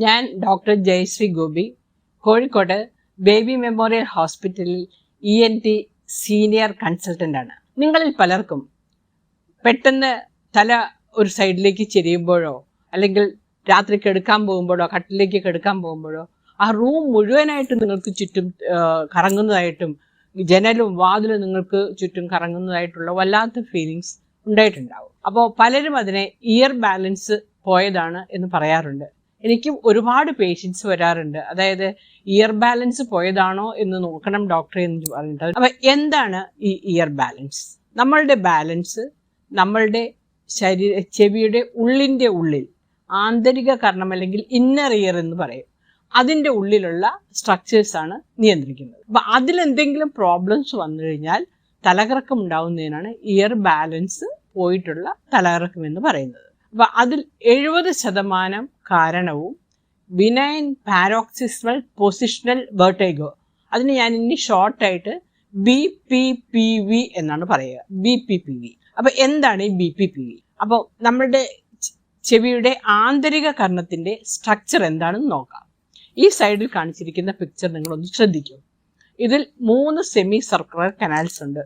ഞാൻ doctor Jayashree Gopi Kozhikode baby memorial ഹോസ്പിറ്റലിൽ E N T senior കൺസൾട്ടന്റാണ് നിങ്ങളിൽ പലർക്കും പെട്ടെന്ന് തല ഒരു സൈഡിലേക്ക് ചെരിയുമ്പോഴോ അല്ലെങ്കിൽ രാത്രി കെടുക്കാൻ പോകുമ്പോഴോ കട്ടിലേക്ക് കെടുക്കാൻ പോകുമ്പോഴോ ആ റൂം മുഴുവനായിട്ട് നിങ്ങൾക്ക് ചുറ്റും കറങ്ങുന്നതായിട്ടും ജനലും വാതിലും നിങ്ങൾക്ക് ചുറ്റും കറങ്ങുന്നതായിട്ടുള്ള വല്ലാത്ത ഫീലിങ്സ് ഉണ്ടായിട്ടുണ്ടാവും. അപ്പോൾ പലരും അതിനെ ഇയർ ബാലൻസ് പോയതാണ് എന്ന് പറയാറുണ്ട്. എനിക്കും ഒരുപാട് പേഷ്യൻസ് വരാറുണ്ട്. അതായത് ഇയർ ബാലൻസ് പോയതാണോ എന്ന് നോക്കണം ഡോക്ടറെ എന്ന് പറഞ്ഞിട്ട്. അപ്പൊ എന്താണ് ഈ ഇയർ ബാലൻസ് നമ്മളുടെ ബാലൻസ് നമ്മളുടെ ശരീര ചെവിയുടെ ഉള്ളിന്റെ ഉള്ളിൽ ആന്തരിക കർണം അല്ലെങ്കിൽ ഇന്നർ ഇയർ എന്ന് പറയും. അതിന്റെ ഉള്ളിലുള്ള സ്ട്രക്ചേഴ്സ് ആണ് നിയന്ത്രിക്കുന്നത്. അപ്പൊ അതിലെന്തെങ്കിലും പ്രോബ്ലംസ് വന്നു കഴിഞ്ഞാൽ തലകറക്കം ഉണ്ടാവുന്നതിനാണ് ഇയർ ബാലൻസ് പോയിട്ടുള്ള തലകറക്കം എന്ന് പറയുന്നത്. അപ്പൊ അതിൽ എഴുപത് ശതമാനം കാരണവും വിനയൻ പാരോക്സിസ്മൽ പൊസിഷണൽ വെർട്ടേഗോ. അതിന് ഞാൻ ഇനി ഷോർട്ടായിട്ട് ബി പി പി വി എന്നാണ് പറയുക. B P P V. അപ്പൊ എന്താണ് ഈ ബി പി പി വി? അപ്പോൾ നമ്മളുടെ ചെവിയുടെ ആന്തരിക കർണത്തിന്റെ സ്ട്രക്ചർ എന്താണെന്ന് നോക്കാം. ഈ സൈഡിൽ കാണിച്ചിരിക്കുന്ന പിക്ചർ നിങ്ങളൊന്ന് ശ്രദ്ധിക്കും. ഇതിൽ മൂന്ന് സെമി സർക്കുലർ കനാൽസ് ഉണ്ട്.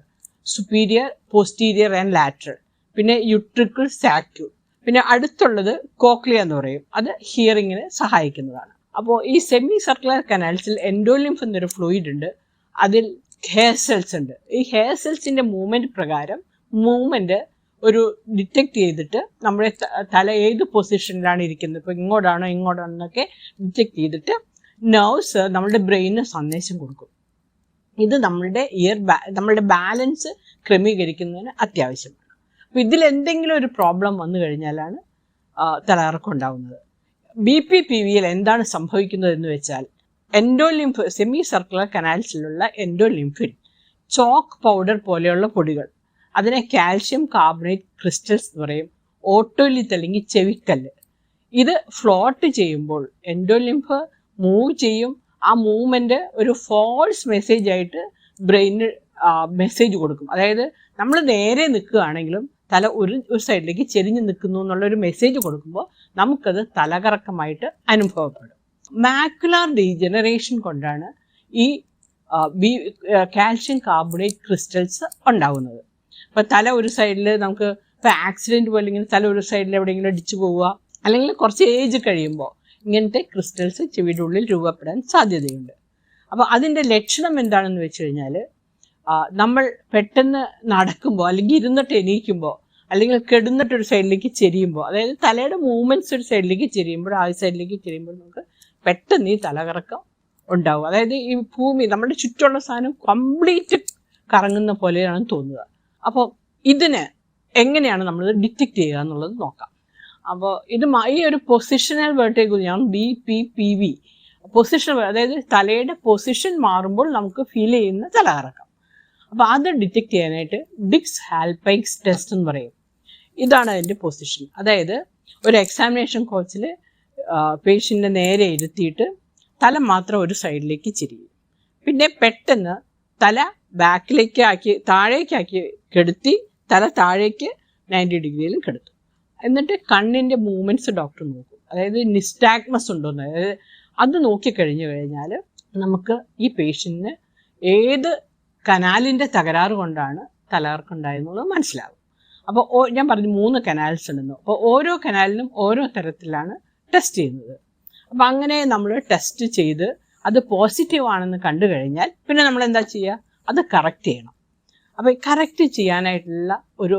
സുപ്പീരിയർ പോസ്റ്റീരിയർ ആൻഡ് ലാറ്ററൽ പിന്നെ യുട്രിക്കിൾ സാക്യൂ പിന്നെ അടുത്തുള്ളത് കോക്ലിയ എന്ന് പറയും. അത് ഹിയറിങ്ങിന് സഹായിക്കുന്നതാണ്. അപ്പോൾ ഈ സെമി സർക്കുലർ കനാൽസിൽ എൻഡോലിംഫ് എന്നൊരു ഫ്ലൂയിഡ് ഉണ്ട്. അതിൽ ഹെയർ സെൽസ് ഉണ്ട്. ഈ ഹെയർ സെൽസിന്റെ മൂവ്മെന്റ് പ്രകാരം മൂവ്മെന്റ് ഒരു ഡിറ്റക്ട് ചെയ്തിട്ട് നമ്മുടെ തല ഏത് പൊസിഷനിലാണ് ഇരിക്കുന്നത്? ഇപ്പൊ ഇങ്ങോട്ടാണോ ഇങ്ങോട്ടാണോ എന്നൊക്കെ ഡിറ്റക്ട് ചെയ്തിട്ട് നെർവ്സ് നമ്മുടെ ബ്രെയിനിന് സന്ദേശം കൊടുക്കും. ഇത് നമ്മളുടെ ഇയർ നമ്മളുടെ ബാലൻസ് ക്രമീകരിക്കുന്നതിന് അത്യാവശ്യമാണ്. അപ്പൊ ഇതിൽ എന്തെങ്കിലും ഒരു പ്രോബ്ലം വന്നു കഴിഞ്ഞാലാണ് തലയിറക്കുണ്ടാവുന്നത് ബി പി പി വിയിൽ എന്താണ് സംഭവിക്കുന്നത് എന്ന് വെച്ചാൽ എൻഡോലിംഫ് സെമി സർക്കുലർ കനാൽസിലുള്ള എൻഡോലിംഫിൻ ചോക്ക് പൗഡർ പോലെയുള്ള പൊടികൾ. അതിനെ കാൽഷ്യം കാർബണേറ്റ് ക്രിസ്റ്റൽസ് എന്ന് പറയും ഓട്ടോലിത്ത് അല്ലെങ്കിൽ ചെവിക്കല്ല്. ഇത് ഫ്ലോട്ട് ചെയ്യുമ്പോൾ എൻഡോലിംഫ് മൂവ് ചെയ്യും. ആ മൂവ്മെന്റ് ഒരു ഫോൾസ് മെസ്സേജ് ആയിട്ട് ബ്രെയിനിന് മെസ്സേജ് കൊടുക്കും. അതായത് നമ്മൾ നേരെ നിൽക്കുകയാണെങ്കിലും തല ഒരു ഒരു സൈഡിലേക്ക് ചെരിഞ്ഞ് നിൽക്കുന്നു എന്നുള്ളൊരു മെസ്സേജ് കൊടുക്കുമ്പോൾ നമുക്കത് തലകറക്കമായിട്ട് അനുഭവപ്പെടും. മാക്കുലാർ ഡീജനറേഷൻ കൊണ്ടാണ് ഈ ബി കാൽഷ്യം കാർബണേറ്റ് ക്രിസ്റ്റൽസ് ഉണ്ടാകുന്നത് അപ്പോൾ തല ഒരു സൈഡിൽ നമുക്ക് ഇപ്പം ആക്സിഡന്റ് പോലെ ഇങ്ങനെ തല ഒരു സൈഡിൽ എവിടെയെങ്കിലും അടിച്ചു പോവുക അല്ലെങ്കിൽ കുറച്ച് ഏജ് കഴിയുമ്പോൾ ഇങ്ങനത്തെ ക്രിസ്റ്റൽസ് ചെവിയുടെ ഉള്ളിൽ രൂപപ്പെടാൻ സാധ്യതയുണ്ട്. അപ്പോൾ അതിന്റെ ലക്ഷണം എന്താണെന്ന് വെച്ച് കഴിഞ്ഞാൽ നമ്മൾ പെട്ടെന്ന് നടക്കുമ്പോൾ അല്ലെങ്കിൽ ഇരുന്നിട്ട് എണീക്കുമ്പോൾ അല്ലെങ്കിൽ കിടന്നിട്ട് ഒരു സൈഡിലേക്ക് ചെരിയുമ്പോൾ അതായത് തലയുടെ മൂവ്മെന്റ്സ് ഒരു സൈഡിലേക്ക് ചെരിയുമ്പോൾ ആ സൈഡിലേക്ക് ചെരിയുമ്പോൾ നമുക്ക് പെട്ടെന്ന് ഈ തലകറക്കം ഉണ്ടാവും. അതായത് ഈ ഭൂമി നമ്മുടെ ചുറ്റുമുള്ള സാധനം കംപ്ലീറ്റ് കറങ്ങുന്ന പോലെയാണ് തോന്നുക. അപ്പോൾ ഇതിന് എങ്ങനെയാണ് നമ്മൾ ഡിറ്റക്ട് ചെയ്യുക എന്നുള്ളത് നോക്കാം. അപ്പോൾ ഇത് ഈ ഒരു പൊസിഷണൽ വേർട്ടേക്ക് ഞാൻ B P P V position അതായത് തലയുടെ പൊസിഷൻ മാറുമ്പോൾ നമുക്ക് ഫീൽ ചെയ്യുന്ന തലകറക്കം. അപ്പോൾ അത് ഡിറ്റക്ട് ചെയ്യാനായിട്ട് ഡിക്സ് ഹാൽപൈക്സ് ടെസ്റ്റ് എന്ന് പറയും. ഇതാണ് അതിന്റെ പൊസിഷൻ അതായത് ഒരു എക്സാമിനേഷൻ കോച്ചിൽ പേഷ്യന്റെ നേരെ ഇരുത്തിയിട്ട് തല മാത്രം ഒരു സൈഡിലേക്ക് ചിരിയും പിന്നെ പെട്ടെന്ന് തല ബാക്കിലേക്ക് ആക്കി താഴേക്കാക്കി കെടുത്തി തല താഴേക്ക് നയന്റി ഡിഗ്രിയിലും കെടുത്തു. എന്നിട്ട് കണ്ണിന്റെ മൂവ്മെന്റ്സ് ഡോക്ടർ നോക്കും. അതായത് നിസ്റ്റാഗ്മസ് ഉണ്ടോ അതായത് അത് നോക്കി കഴിഞ്ഞു കഴിഞ്ഞാൽ നമുക്ക് ഈ പേഷ്യന്റിന് ഏത് കനാലിന്റെ തകരാറ് കൊണ്ടാണ് തലകർക്കുണ്ടായെന്നുള്ളത് മനസ്സിലാകും അപ്പോൾ ഞാൻ പറഞ്ഞു മൂന്ന് കനാൽസ് ഉണ്ടെന്നു. അപ്പോൾ ഓരോ കനാലിനും ഓരോ തരത്തിലാണ് ടെസ്റ്റ് ചെയ്യുന്നത്. അപ്പം അങ്ങനെ നമ്മൾ ടെസ്റ്റ് ചെയ്ത് അത് പോസിറ്റീവ് ആണെന്ന് കണ്ടു കഴിഞ്ഞാൽ പിന്നെ നമ്മൾ എന്താ ചെയ്യുക? അത് കറക്റ്റ് ചെയ്യണം. അപ്പോൾ കറക്റ്റ് ചെയ്യാനായിട്ടുള്ള ഒരു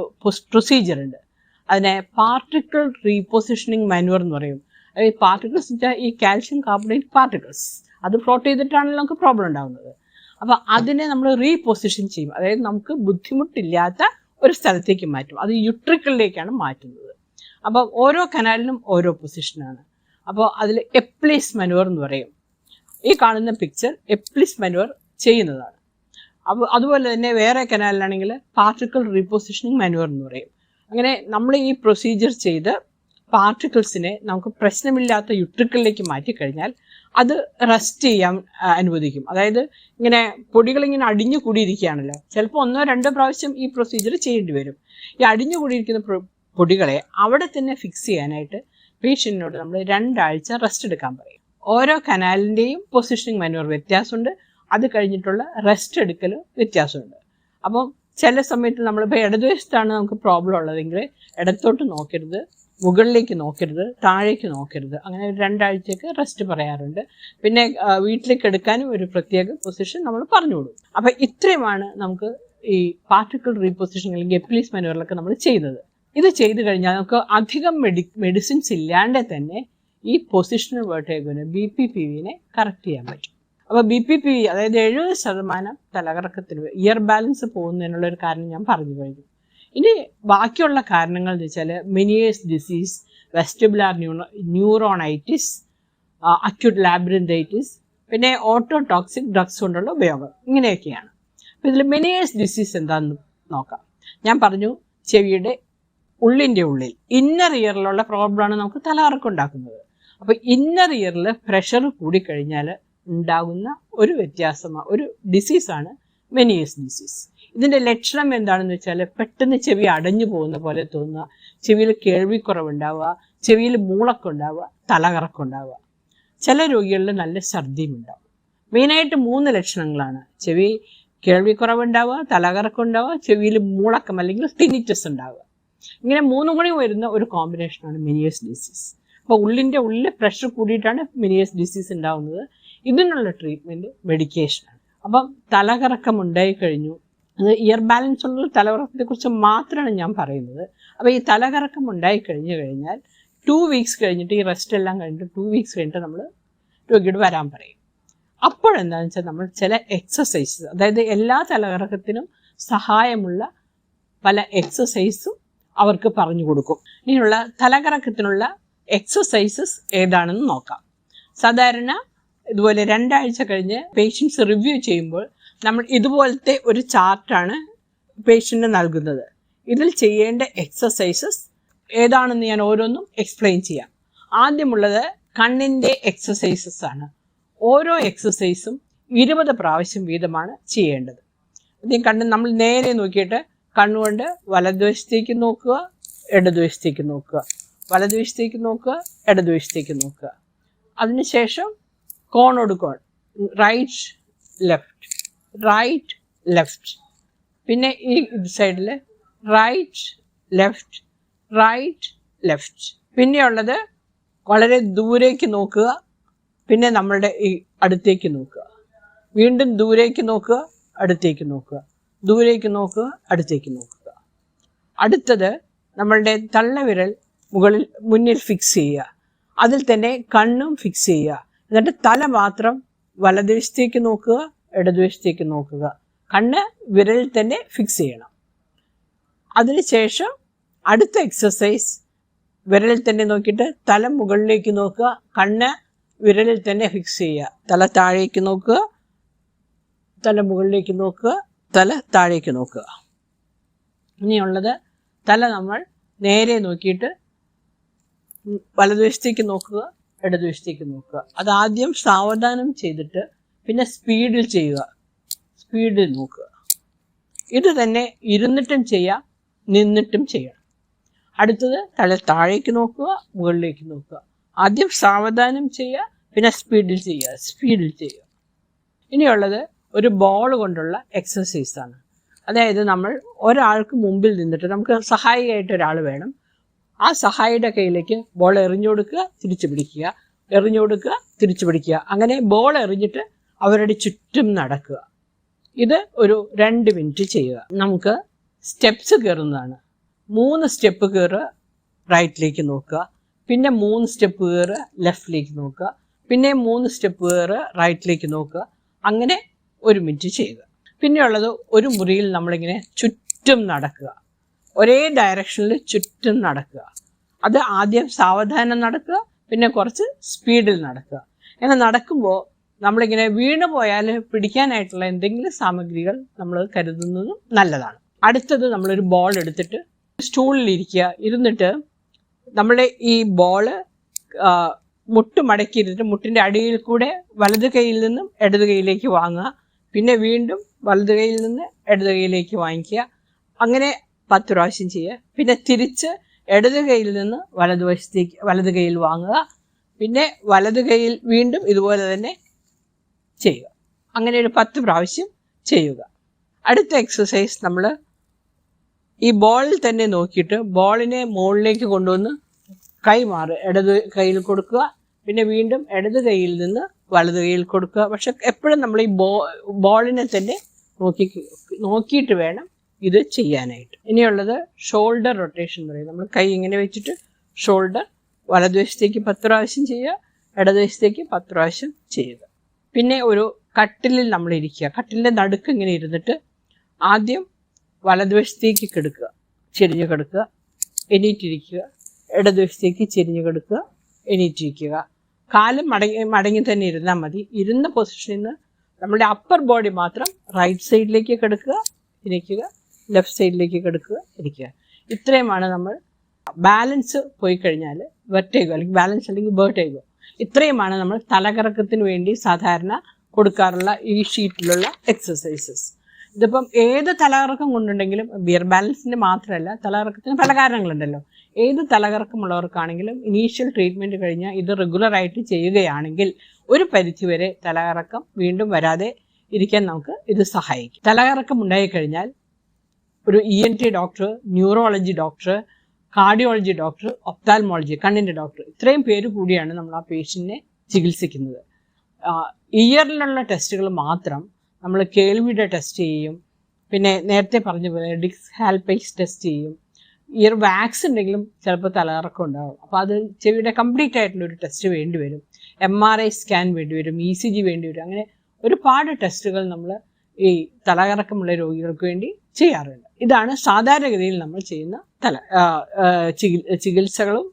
പ്രൊസീജിയർ ഉണ്ട്. അതിനെ പാർട്ടിക്കിൾ റീപൊസിഷനിങ് മാനുവർ എന്ന് പറയും. അതായത് പാർട്ടിക്കിൾസ് വെച്ചാൽ ഈ കാൽഷ്യം കാർബണേറ്റ് പാർട്ടിക്കിൾസ് അത് ഫ്ലോട്ട് ചെയ്തിട്ടാണല്ലോ നമുക്ക് പ്രോബ്ലം ഉണ്ടാകുന്നത് അപ്പോൾ അതിനെ നമ്മൾ റീപൊസിഷൻ ചെയ്യും. അതായത് നമുക്ക് ബുദ്ധിമുട്ടില്ലാത്ത ഒരു സ്ഥലത്തേക്ക് മാറ്റും. അത് യുട്രിക്കിളിലേക്കാണ് മാറ്റുന്നത്. അപ്പോൾ ഓരോ കനാലിനും ഓരോ പൊസിഷനാണ് അപ്പോൾ അതിൽ എപ്ലീസ് മനുവർ എന്ന് പറയും. ഈ കാണുന്ന പിക്ചർ എപ്ലീസ് മനുവർ ചെയ്യുന്നതാണ്. അപ്പോൾ അതുപോലെ തന്നെ വേറെ കനാലിലാണെങ്കിൽ പാർട്ടിക്കിൾ റീപൊസിഷനിങ് മനുവർ എന്ന് പറയും. അങ്ങനെ നമ്മൾ ഈ പ്രൊസീജിയർ ചെയ്ത് പാർട്ടിക്കിൾസിനെ നമുക്ക് പ്രശ്നമില്ലാത്ത യുട്രിക്കിളിലേക്ക് മാറ്റിക്കഴിഞ്ഞാൽ അത് റെസ്റ്റ് ചെയ്യാൻ അനുവദിക്കും. അതായത് ഇങ്ങനെ പൊടികൾ ഇങ്ങനെ അടിഞ്ഞു കൂടിയിരിക്കുകയാണല്ലോ. ചിലപ്പോൾ ഒന്നോ രണ്ടോ പ്രാവശ്യം ഈ പ്രൊസീജിയർ ചെയ്യേണ്ടി വരും. ഈ അടിഞ്ഞു കൂടിയിരിക്കുന്ന പൊടികളെ അവിടെ തന്നെ ഫിക്സ് ചെയ്യാനായിട്ട് പേഷ്യന്റിനോട് നമ്മൾ രണ്ടാഴ്ച റെസ്റ്റ് എടുക്കാൻ പറയും. ഓരോ കനാലിന്റെയും പൊസിഷനിങ് മാനുവർ വ്യത്യാസമുണ്ട്. അത് കഴിഞ്ഞിട്ടുള്ള റെസ്റ്റ് എടുക്കൽ വ്യത്യാസമുണ്ട്. അപ്പം ചില സമയത്ത് നമ്മളിപ്പോൾ ഇടതുവശത്താണ് നമുക്ക് പ്രോബ്ലം ഉള്ളതെങ്കിൽ ഇടത്തോട്ട് നോക്കരുത്. മുകളിലേക്ക് നോക്കരുത് താഴേക്ക് നോക്കരുത്. അങ്ങനെ ഒരു രണ്ടാഴ്ചക്ക് റെസ്റ്റ് പറയാറുണ്ട്. പിന്നെ വീട്ടിലേക്ക് എടുക്കാനും ഒരു പ്രത്യേക പൊസിഷൻ നമ്മൾ പറഞ്ഞു കൊടുക്കും. അപ്പം ഇത്രയുമാണ് നമുക്ക് ഈ പാർട്ടിക്കിൾ റീപൊസിഷൻ അല്ലെങ്കിൽ എപ്പിലീസ് മനുവറിലൊക്കെ നമ്മൾ ചെയ്തത്. ഇത് ചെയ്തു കഴിഞ്ഞാൽ നമുക്ക് അധികം മെഡി മെഡിസിൻസ് ഇല്ലാണ്ട് തന്നെ ഈ പൊസിഷണൽ വേർട്ടേഗിന് ബി പി പി വിനെ കറക്റ്റ് ചെയ്യാൻ പറ്റും. അപ്പോൾ ബി പി പി അതായത് എഴുപത് ശതമാനം തലകറക്കത്തിന് ഇയർ ബാലൻസ് പോകുന്നതിനുള്ള ഒരു കാരണം ഞാൻ പറഞ്ഞു കഴിഞ്ഞു. ഇനി ബാക്കിയുള്ള കാരണങ്ങൾ എന്ന് വെച്ചാൽ Meniere's disease vestibular neuro neuronitis acute labyrinthitis പിന്നെ ഓട്ടോ ടോക്സിക് ഡ്രഗ്സ് കൊണ്ടുള്ള ഉപയോഗം. ഇങ്ങനെയൊക്കെയാണ്. അപ്പോൾ ഇതിൽ മെനിയേഴ്സ് ഡിസീസ് എന്താണെന്ന് നോക്കാം. ഞാൻ പറഞ്ഞു ചെവിയുടെ ഉള്ളിന്റെ ഉള്ളിൽ ഇന്നർ ഇയറിലുള്ള പ്രോബ്ലമാണ് നമുക്ക് തലകറക്കം ഉണ്ടാക്കുന്നത്. അപ്പോൾ ഇന്നർ ഇയറിൽ പ്രഷർ കൂടിക്കഴിഞ്ഞാൽ ഉണ്ടാകുന്ന ഒരു വ്യത്യാസമാണ് ഒരു ഡിസീസാണ് മെനിയേഴ്സ് ഡിസീസ് ഇതിന്റെ ലക്ഷണം എന്താണെന്ന് വെച്ചാൽ പെട്ടെന്ന് ചെവി അടഞ്ഞു പോകുന്ന പോലെ തോന്നുക. ചെവിയിൽ കേൾവിക്കുറവുണ്ടാവുക. ചെവിയിൽ മൂളക്കുണ്ടാവുക. ഉണ്ടാവുക തലകറക്കം ഉണ്ടാവുക ചില രോഗികളിൽ നല്ല ഛർദിയും ഉണ്ടാവും മെയിനായിട്ട് മൂന്ന് ലക്ഷണങ്ങളാണ്. ചെവി കേൾവിക്കുറവുണ്ടാവുക തലകറക്കം ഉണ്ടാവുക ചെവിയിൽ മൂളക്കം അല്ലെങ്കിൽ ടിനിറ്റസ് ഉണ്ടാവുക. ഇങ്ങനെ മൂന്നും കൂടി വരുന്ന ഒരു കോമ്പിനേഷനാണ് മിനിയേഴ്സ് ഡിസീസ് അപ്പോൾ ഉള്ളിന്റെ ഉള്ളിൽ പ്രഷർ കൂടിയിട്ടാണ് മിനിയേഴ്സ് ഡിസീസ് ഉണ്ടാവുന്നത്. ഇതിനുള്ള ട്രീറ്റ്മെന്റ് മെഡിക്കേഷനാണ് അപ്പം തലകറക്കം ഉണ്ടായി കഴിഞ്ഞു അത് ഇയർ ബാലൻസ് ഉള്ള തലകറക്കത്തെക്കുറിച്ച് മാത്രമാണ് ഞാൻ പറയുന്നത്. അപ്പോൾ ഈ തലകറക്കം ഉണ്ടായി കഴിഞ്ഞു കഴിഞ്ഞാൽ ടു വീക്സ് കഴിഞ്ഞിട്ട് ഈ റെസ്റ്റ് എല്ലാം കഴിഞ്ഞിട്ട് ടു വീക്സ് കഴിഞ്ഞിട്ട് നമ്മൾ രോഗിയോട് വരാൻ പറയും. അപ്പോഴെന്താണെന്ന് വെച്ചാൽ നമ്മൾ ചില എക്സസൈസസ് അതായത് എല്ലാ തലകറക്കത്തിനും സഹായമുള്ള പല എക്സസൈസും അവർക്ക് പറഞ്ഞു കൊടുക്കും. ഇനിയുള്ള തലകറക്കത്തിനുള്ള എക്സസൈസസ് ഏതാണെന്ന് നോക്കാം. സാധാരണ ഇതുപോലെ രണ്ടാഴ്ച കഴിഞ്ഞ് പേഷ്യൻസ് റിവ്യൂ ചെയ്യുമ്പോൾ നമ്മൾ ഇതുപോലത്തെ ഒരു ചാർട്ടാണ് പേഷ്യന്റിന് നൽകുന്നത്. ഇതിൽ ചെയ്യേണ്ട എക്സസൈസസ് ഏതാണെന്ന് ഞാൻ ഓരോന്നും എക്സ്പ്ലെയിൻ ചെയ്യാം. ആദ്യമുള്ളത് കണ്ണിന്റെ എക്സസൈസസ് ആണ്. ഓരോ എക്സസൈസും ഇരുപത് പ്രാവശ്യം വീതമാണ് ചെയ്യേണ്ടത്. ആദ്യം കണ്ണ് നമ്മൾ നേരെ നോക്കിയിട്ട് കണ്ണുകൊണ്ട് വലതുവശത്തേക്ക് നോക്കുക ഇടതുവശത്തേക്ക് നോക്കുക. വലതുവശത്തേക്ക് നോക്കുക ഇടതുവശത്തേക്ക് നോക്കുക. അതിനുശേഷം കോണോട് കോൺ റൈറ്റ് ലെഫ്റ്റ്. റൈറ്റ് ലെഫ്റ്റ് പിന്നെ ഈ സൈഡിൽ റൈറ്റ് ലെഫ്റ്റ് റൈറ്റ് ലെഫ്റ്റ് പിന്നെയുള്ളത് വളരെ ദൂരേക്ക് നോക്കുക. പിന്നെ നമ്മളുടെ ഈ അടുത്തേക്ക് നോക്കുക. വീണ്ടും ദൂരേക്ക് നോക്കുക അടുത്തേക്ക് നോക്കുക. ദൂരേക്ക് നോക്കുക അടുത്തേക്ക് നോക്കുക. അടുത്തത് നമ്മളുടെ തള്ളവിരൽ മുകളിൽ മുന്നിൽ ഫിക്സ് ചെയ്യുക. അതിൽ തന്നെ കണ്ണും ഫിക്സ് ചെയ്യുക. എന്നിട്ട് തല മാത്രം വലതുവശത്തേക്ക് നോക്കുക. ഇടതുവശത്തേക്ക് നോക്കുക. കണ്ണ് വിരലിൽ തന്നെ ഫിക്സ് ചെയ്യണം. അതിനുശേഷം അടുത്ത എക്സസൈസ് വിരലിൽ തന്നെ നോക്കിയിട്ട് തല മുകളിലേക്ക് നോക്കുക. കണ്ണ് വിരലിൽ തന്നെ ഫിക്സ് ചെയ്യുക. തല താഴേക്ക് നോക്കുക. തല മുകളിലേക്ക് നോക്കുക. തല താഴേക്ക് നോക്കുക. ഇനിയുള്ളത് തല നമ്മൾ നേരെ നോക്കിയിട്ട് വലതുവശത്തേക്ക് നോക്കുക ഇടതുവശത്തേക്ക് നോക്കുക. അതാദ്യം സാവധാനം ചെയ്തിട്ട് പിന്നെ സ്പീഡിൽ ചെയ്യുക. സ്പീഡിൽ നോക്കുക. ഇത് തന്നെ ഇരുന്നിട്ടും ചെയ്യാം നിന്നിട്ടും ചെയ്യണം അടുത്തത് തല താഴേക്ക് നോക്കുക മുകളിലേക്ക് നോക്കുക. ആദ്യം സാവധാനം ചെയ്യുക പിന്നെ സ്പീഡിൽ ചെയ്യുക. സ്പീഡിൽ ചെയ്യുക. ഇനിയുള്ളത് ഒരു ബോൾ കൊണ്ടുള്ള എക്സസൈസ് ആണ്. അതായത് നമ്മൾ ഒരാൾക്ക് മുമ്പിൽ നിന്നിട്ട് നമുക്ക് സഹായിയായിട്ട് ഒരാൾ വേണം. ആ സഹായിയുടെ കയ്യിലേക്ക് ബോൾ എറിഞ്ഞു കൊടുക്കുക തിരിച്ചു പിടിക്കുക. എറിഞ്ഞു കൊടുക്കുക തിരിച്ചു പിടിക്കുക. അങ്ങനെ ബോൾ എറിഞ്ഞിട്ട് അവരുടെ ചുറ്റും നടക്കുക. ഇത് ഒരു രണ്ട് മിനിറ്റ് ചെയ്യുക. നമുക്ക് സ്റ്റെപ്സ് കയറുന്നതാണ്. മൂന്ന് സ്റ്റെപ്പ് കയറുക റൈറ്റിലേക്ക് നോക്കുക. പിന്നെ മൂന്ന് സ്റ്റെപ്പ് കയറുക ലെഫ്റ്റിലേക്ക് നോക്കുക. പിന്നെ മൂന്ന് സ്റ്റെപ്പ് കയറുക റൈറ്റിലേക്ക് നോക്കുക. അങ്ങനെ ഒരു മിനിറ്റ് ചെയ്യുക. പിന്നെയുള്ളത് ഒരു മുറിയിൽ നമ്മളിങ്ങനെ ചുറ്റും നടക്കുക. ഒരേ ഡയറക്ഷനിൽ ചുറ്റും നടക്കുക. അത് ആദ്യം സാവധാനം നടക്കുക പിന്നെ കുറച്ച് സ്പീഡിൽ നടക്കുക. ഇങ്ങനെ നടക്കുമ്പോൾ നമ്മളിങ്ങനെ വീണു പോയാൽ പിടിക്കാനായിട്ടുള്ള എന്തെങ്കിലും സാമഗ്രികൾ നമ്മൾ കരുതുന്നതും നല്ലതാണ്. അടുത്തത് നമ്മളൊരു ബോൾ എടുത്തിട്ട് സ്റ്റൂളിൽ ഇരിക്കുക ഇരുന്നിട്ട് നമ്മുടെ ഈ ബോൾ മുട്ട് മടക്കിയിരുന്നിട്ട് മുട്ടിന്റെ അടിയിൽ കൂടെ വലത് കൈയിൽ നിന്നും ഇടത് കൈയിലേക്ക് വാങ്ങുക. പിന്നെ വീണ്ടും വലത് കൈയിൽ നിന്ന് ഇടത് കൈയിലേക്ക് വാങ്ങിക്കുക. അങ്ങനെ പത്ത് പ്രാവശ്യം ചെയ്യുക. പിന്നെ തിരിച്ച് ഇടത് കൈയിൽ നിന്ന് വലതുവശത്തേക്ക് വലത് കൈയിൽ വാങ്ങുക. പിന്നെ വലത് കൈയിൽ വീണ്ടും ഇതുപോലെ തന്നെ ചെയ്യുക. അങ്ങനെ ഒരു പത്ത് പ്രാവശ്യം ചെയ്യുക. അടുത്ത എക്സസൈസ് നമ്മൾ ഈ ബോളിൽ തന്നെ നോക്കിയിട്ട് ബോളിനെ മുകളിലേക്ക് കൊണ്ടുവന്ന് കൈ മാറി ഇടത് കയ്യിൽ കൊടുക്കുക. പിന്നെ വീണ്ടും ഇടത് കൈയിൽ നിന്ന് വലത് കയ്യിൽ കൊടുക്കുക. പക്ഷെ എപ്പോഴും നമ്മൾ ഈ ബോ ബോളിനെ തന്നെ നോക്കി നോക്കിയിട്ട് വേണം ഇത് ചെയ്യാനായിട്ട്. ഇനിയുള്ളത് ഷോൾഡർ റൊട്ടേഷൻ എന്ന് പറയും. നമ്മൾ കൈ ഇങ്ങനെ വെച്ചിട്ട് ഷോൾഡർ വലതുവശത്തേക്ക് പത്ത് പ്രാവശ്യം ചെയ്യുക ഇടതുവശത്തേക്ക് പത്ത് പ്രാവശ്യം ചെയ്യുക. പിന്നെ ഒരു കട്ടിലിൽ നമ്മൾ ഇരിക്കുക. കട്ടിലിന്റെ നടുക്ക് ഇങ്ങനെ ഇരുന്നിട്ട് ആദ്യം വലതുവശത്തേക്ക് കിടക്കുക. ചെരിഞ്ഞു കിടക്കുക. എണീറ്റിരിക്കുക. ഇടതുവശത്തേക്ക് ചെരിഞ്ഞു കിടക്കുക. എണീറ്റിരിക്കുക. കാലും മടങ്ങി മടങ്ങി തന്നെ ഇരുന്നാൽ മതി. ഇരുന്ന പൊസിഷനിൽ നിന്ന് നമ്മുടെ അപ്പർ ബോഡി മാത്രം റൈറ്റ് സൈഡിലേക്ക് കിടക്കുക. ഇരിക്കുക. ലെഫ്റ്റ് സൈഡിലേക്ക് കിടക്കുക. ഇരിക്കുക. ഇത്രയുമാണ് നമ്മൾ ബാലൻസ് പോയി കഴിഞ്ഞാൽ വെർട്ടേഗോ അല്ലെങ്കിൽ ബാലൻസ് അല്ലെങ്കിൽ ബേർട്ടേഗോ ഇത്രയുമാണ് നമ്മൾ തലകറക്കത്തിന് വേണ്ടി സാധാരണ കൊടുക്കാറുള്ള ഈ ഷീറ്റിലുള്ള എക്സസൈസസ് ഇതിപ്പം ഏത് തലകറക്കം കൊണ്ടുണ്ടെങ്കിലും ബിയർ ബാലൻസിന്റെ മാത്രമല്ല തലകറക്കത്തിന് പല കാരണങ്ങളുണ്ടല്ലോ. ഏത് തലകറക്കമുള്ളവർക്കാണെങ്കിലും ഇനീഷ്യൽ ട്രീറ്റ്മെന്റ് കഴിഞ്ഞാൽ ഇത് റെഗുലറായിട്ട് ചെയ്യുകയാണെങ്കിൽ ഒരു പരിധിവരെ തലകറക്കം വീണ്ടും വരാതെ ഇരിക്കാൻ നമുക്ക് ഇത് സഹായിക്കും. തലകറക്കം ഉണ്ടായിക്കഴിഞ്ഞാൽ ഒരു E N T doctor neurology doctor cardiology doctor ophthalmology കണ്ണിന്റെ ഡോക്ടർ ഇത്രയും പേര് കൂടിയാണ് നമ്മൾ ആ പേഷ്യന്റിനെ ചികിത്സിക്കുന്നത്. ഇയറിലുള്ള ടെസ്റ്റുകൾ മാത്രം നമ്മൾ കേൾവിയുടെ ടെസ്റ്റ് ചെയ്യും. പിന്നെ നേരത്തെ പറഞ്ഞ പോലെ ഡിക്സ് ഹാൽപൈസ് ടെസ്റ്റ് ചെയ്യും ഇയർ വാക്സ് ഉണ്ടെങ്കിലും ചിലപ്പോൾ തലകറക്കം ഉണ്ടാകും അപ്പോൾ അത് ചെവിയുടെ കംപ്ലീറ്റ് ആയിട്ടുള്ള ഒരു ടെസ്റ്റ് വേണ്ടി വരും. എം ആർ ഐ സ്കാൻ വേണ്ടി വരും ഇ സി ജി വേണ്ടി വരും. അങ്ങനെ ഒരുപാട് ടെസ്റ്റുകൾ നമ്മൾ ഈ തലകറക്കമുള്ള രോഗികൾക്ക് വേണ്ടി ചെയ്യാറുണ്ട്. ഇതാണ് സാധാരണഗതിയിൽ നമ്മൾ ചെയ്യുന്ന തല ചികിത്സകളും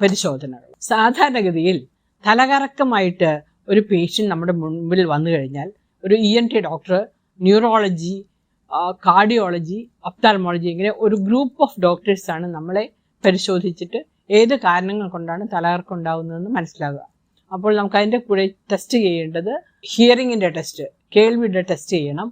പരിശോധനകളും. സാധാരണഗതിയിൽ തലകറക്കമായിട്ട് ഒരു പേഷ്യന്റ് നമ്മുടെ മുൻപിൽ വന്നു കഴിഞ്ഞാൽ ഒരു E N T doctor neurology cardiology ophthalmology ഇങ്ങനെ ഒരു ഗ്രൂപ്പ് ഓഫ് ഡോക്ടേഴ്സാണ് നമ്മളെ പരിശോധിച്ചിട്ട് ഏത് കാരണങ്ങൾ കൊണ്ടാണ് തലകറക്കം ഉണ്ടാകുന്നതെന്ന് മനസ്സിലാകുക അപ്പോൾ നമുക്ക് അതിന്റെ കൂടെ ടെസ്റ്റ് ചെയ്യേണ്ടത് ഹിയറിങ്ങിന്റെ ടെസ്റ്റ് കേൾവിയുടെ ടെസ്റ്റ് ചെയ്യണം.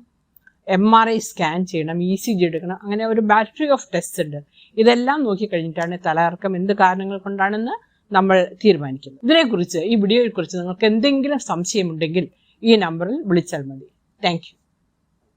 എം ആർ ഐ സ്കാൻ ചെയ്യണം ഇ സി ജി എടുക്കണം. അങ്ങനെ ഒരു ബാറ്ററി ഓഫ് ടെസ്റ്റ് ഉണ്ട്. ഇതെല്ലാം നോക്കിക്കഴിഞ്ഞിട്ടാണ് തലകറക്കം എന്ത് കാരണങ്ങൾ കൊണ്ടാണെന്ന് നമ്മൾ തീരുമാനിക്കുന്നത്. ഇതിനെക്കുറിച്ച് ഈ വീഡിയോയെക്കുറിച്ച് നിങ്ങൾക്ക് എന്തെങ്കിലും സംശയമുണ്ടെങ്കിൽ ഈ നമ്പറിൽ വിളിച്ചാൽ മതി. താങ്ക്